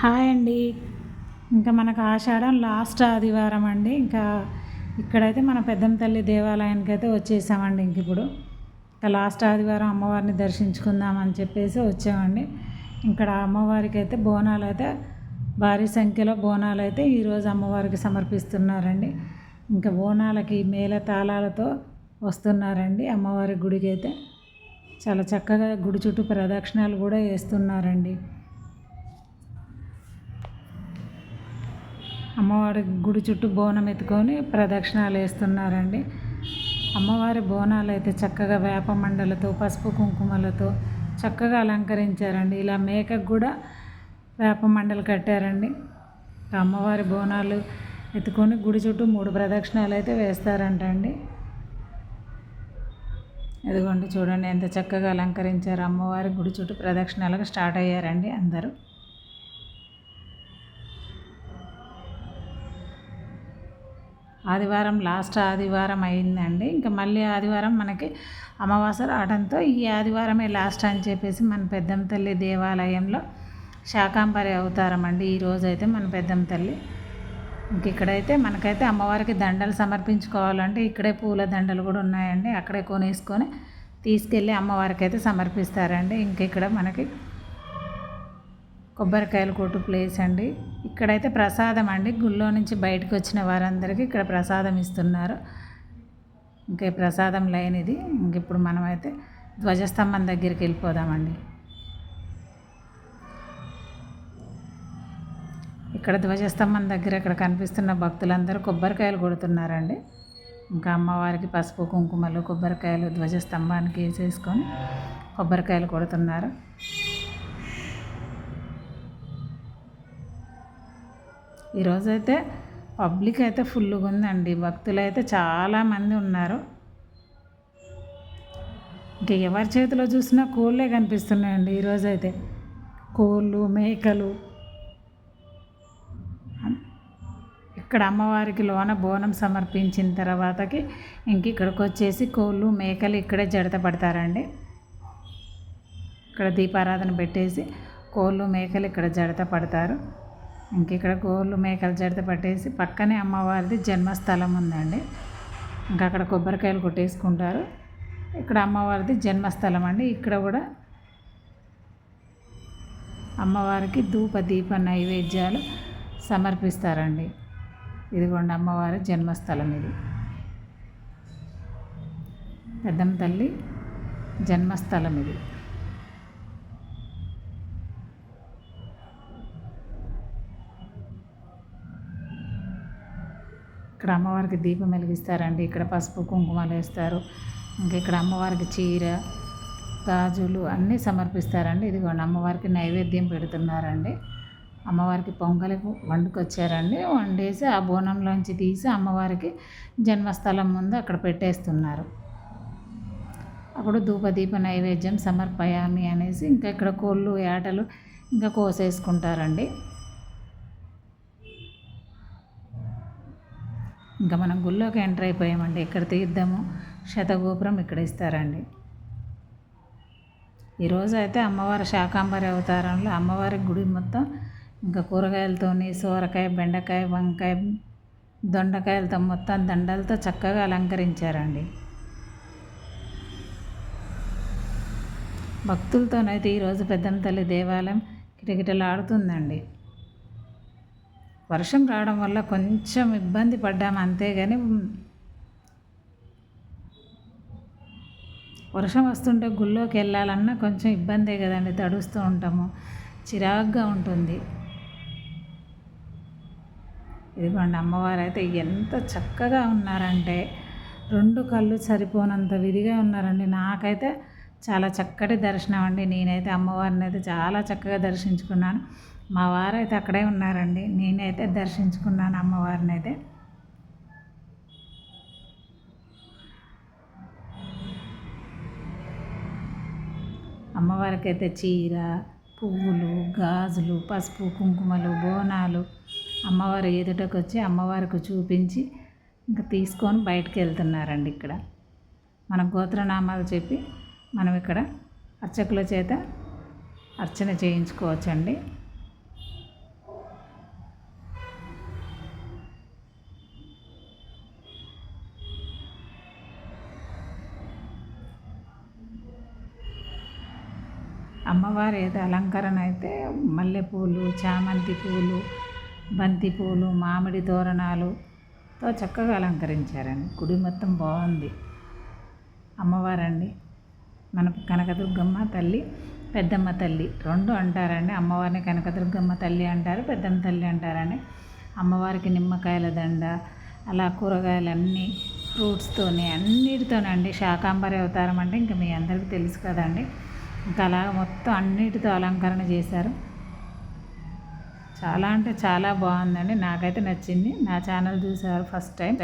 Hi అండి. ఇంకా మనకు ఆషాఢం లాస్ట్ ఆదివారం అండి. ఇంకా ఇక్కడైతే మన పెద్దమ్మ తల్లి దేవాలయానికి అయితే వచ్చేసామండి ఇంక ఇప్పుడు. ఇంకా లాస్ట్ ఆదివారం అమ్మవారిని దర్శించుకుందామని చెప్పేసి వచ్చామండి. ఇక్కడ అమ్మవారికి అయితే బోనాలు అయితే భారీ సంఖ్యలో బోనాలు అయితే ఈరోజు అమ్మవారికి సమర్పిస్తున్నారండి. ఇంకా బోనాలకి మేళ తాళాలతో వస్తున్నారండి అమ్మవారి గుడికి అయితే. చాలా చక్కగా గుడి చుట్టూ ప్రదక్షిణాలు కూడా వేస్తున్నారండి. అమ్మవారి గుడి చుట్టూ బోనం ఎత్తుకొని ప్రదక్షిణాలు వేస్తున్నారండి. అమ్మవారి బోనాలు అయితే చక్కగా వేప మండలతో పసుపు కుంకుమలతో చక్కగా అలంకరించారండి. ఇలా మేకకు కూడా వేప మండలు కట్టారండి. అమ్మవారి బోనాలు ఎత్తుకొని గుడి చుట్టూ మూడు ప్రదక్షిణాలు అయితే వేస్తారంట అండి ఇదిగోండి చూడండి ఎంత చక్కగా అలంకరించారు. అమ్మవారి గుడి చుట్టూ ప్రదక్షిణాలకు స్టార్ట్ అయ్యారండి అందరూ. ఆదివారం లాస్ట్ ఆదివారం అయిందండి. ఇంకా మళ్ళీ ఆదివారం మనకి అమావాస్య రావడంతో ఈ ఆదివారమే లాస్ట్ అని చెప్పేసి మన పెద్దమ్మ తల్లి దేవాలయంలో శాకాంబరి అవతారం అండి ఈరోజు అయితే మన పెద్దమ్మ తల్లి. ఇంక ఇక్కడైతే మనకైతే అమ్మవారికి దండలు సమర్పించుకోవాలంటే ఇక్కడే పూల దండలు కూడా ఉన్నాయండి. అక్కడే కొనేసుకొని తీసుకెళ్ళి అమ్మవారికి అయితే సమర్పిస్తారండి. ఇంక ఇక్కడ మనకి కొబ్బరికాయలు కొట్టు ప్లేస్ అండి. ఇక్కడైతే ప్రసాదం అండి. గుళ్ళో నుంచి బయటకు వచ్చిన వారందరికీ ఇక్కడ ప్రసాదం ఇస్తున్నారు. ఇంకా ప్రసాదం లైన్ ఇది. ఇంక ఇప్పుడు మనమైతే ధ్వజస్తంభం దగ్గరికి వెళ్ళిపోదామండి. ఇక్కడ ధ్వజస్తంభం దగ్గర ఇక్కడ కనిపిస్తున్న భక్తులందరూ కొబ్బరికాయలు కొడుతున్నారండి. ఇంకా అమ్మవారికి పసుపు కుంకుమలు కొబ్బరికాయలు ధ్వజస్తంభానికి వేసేసుకొని కొబ్బరికాయలు కొడుతున్నారు. ఈరోజైతే పబ్లిక్ అయితే ఫుల్గా ఉందండి. భక్తులు అయితే చాలామంది ఉన్నారు. ఇంకా ఎవరి చేతిలో చూసినా కోళ్ళే కనిపిస్తున్నాయండి ఈరోజైతే. కోళ్ళు మేకలు. ఇక్కడ అమ్మవారికి లోన బోనం సమర్పించిన తర్వాతకి ఇంక ఇక్కడికి వచ్చేసి కోళ్ళు మేకలు ఇక్కడే జడత పడతారండి. ఇక్కడ దీపారాధన పెట్టేసి కోళ్ళు మేకలు ఇక్కడ జడత పడతారు. ఇంకిక్కడ ఇక్కడ గోళ్ళు మేకలు జడత పట్టేసి పక్కనే అమ్మవారిది జన్మస్థలం ఉందండి. ఇంకా అక్కడ కొబ్బరికాయలు కొట్టేసుకుంటారు. ఇక్కడ అమ్మవారిది జన్మస్థలం అండి. ఇక్కడ కూడా అమ్మవారికి ధూప దీప నైవేద్యాలు సమర్పిస్తారండి. ఇదిగోండి అమ్మవారి జన్మస్థలం ఇది. పెద్దమ్మ తల్లి జన్మస్థలం ఇది. ఇక్కడ అమ్మవారికి దీపం వెలిగిస్తారండి. ఇక్కడ పసుపు కుంకుమలు వేస్తారు. ఇంకా ఇక్కడ అమ్మవారికి చీర గాజులు అన్నీ సమర్పిస్తారండి. ఇదిగోండి అమ్మవారికి నైవేద్యం పెడుతున్నారండి. అమ్మవారికి పొంగలి వండుకొచ్చారండి. వండేసి ఆ బోనంలోంచి తీసి అమ్మవారికి జన్మస్థలం ముందు అక్కడ పెట్టేస్తున్నారు. అప్పుడు ధూపదీప నైవేద్యం సమర్పయామి అనేసి ఇంకా ఇక్కడ కోళ్ళు ఏటలు ఇంకా కోసేసుకుంటారండి. ఇంకా మనం గుళ్ళోకి ఎంటర్ అయిపోయామండి. ఇక్కడ తీద్దాము? శతగోపురం ఇక్కడ ఇస్తారండి. ఈరోజు అయితే అమ్మవారి శాకాంబరి అవతారంలో అమ్మవారి గుడి మొత్తం ఇంకా కూరగాయలతోని సోరకాయ బెండకాయ వంకాయ దొండకాయలతో మొత్తం దండలతో చక్కగా అలంకరించారండి. భక్తులతోనైతే ఈరోజు పెద్దమ్మ తల్లి దేవాలయం కిటకిటలాడుతుందండి. వర్షం రావడం వల్ల కొంచెం ఇబ్బంది పడ్డాము అంతే కానీ వర్షం వస్తుంటే గుళ్ళోకి వెళ్ళాలన్నా కొంచెం ఇబ్బందే కదండి తడుస్తూ ఉంటాము. చిరాగ్గా ఉంటుంది. ఇదిగోండి అమ్మవారు అయితే ఎంత చక్కగా ఉన్నారంటే రెండు కళ్ళు సరిపోనంత విధిగా ఉన్నారండి. నాకైతే చాలా చక్కటి దర్శనం అండి. నేనైతే అమ్మవారిని అయితే చాలా చక్కగా దర్శించుకున్నాను. మా వారు అయితే అక్కడే ఉన్నారండి. నేనైతే దర్శించుకున్నాను అమ్మవారిని అయితే అమ్మవారికి అయితే చీర పువ్వులు గాజులు పసుపు కుంకుమలు బోనాలు అమ్మవారి ఎదుటకు వచ్చి అమ్మవారికి చూపించి ఇంకా తీసుకొని బయటకు వెళ్తున్నారండి ఇక్కడ. మన గోత్రనామాలు చెప్పి మనం ఇక్కడ అర్చకుల చేత అర్చన చేయించుకోవచ్చండి. అమ్మవారి ఏదో అలంకరణ అయితే మల్లెపూలు చామంతి పూలు బంతి పూలు మామిడి తోరణాలుతో చక్కగా అలంకరించారండి. గుడి మొత్తం బాగుంది. అమ్మవారండి. మన కనకదుర్గమ్మ తల్లి పెద్దమ్మ తల్లి రెండు అంటారండి. అమ్మవారిని కనకదుర్గమ్మ తల్లి అంటారు పెద్దమ్మ తల్లి అంటారని. అమ్మవారికి నిమ్మకాయల దండ అలా కూరగాయలన్నీ ఫ్రూట్స్తోని అన్నిటితోనండి. శాకాంబరి అవతారం అంటే ఇంకా మీ అందరికీ తెలుసు కదండి. ఇంకా అలా మొత్తం అన్నిటితో అలంకరణ చేశారు. చాలా అంటే చాలా బాగుందండి. నాకైతే నచ్చింది. నా ఛానల్ చూసారు ఫస్ట్ టైం.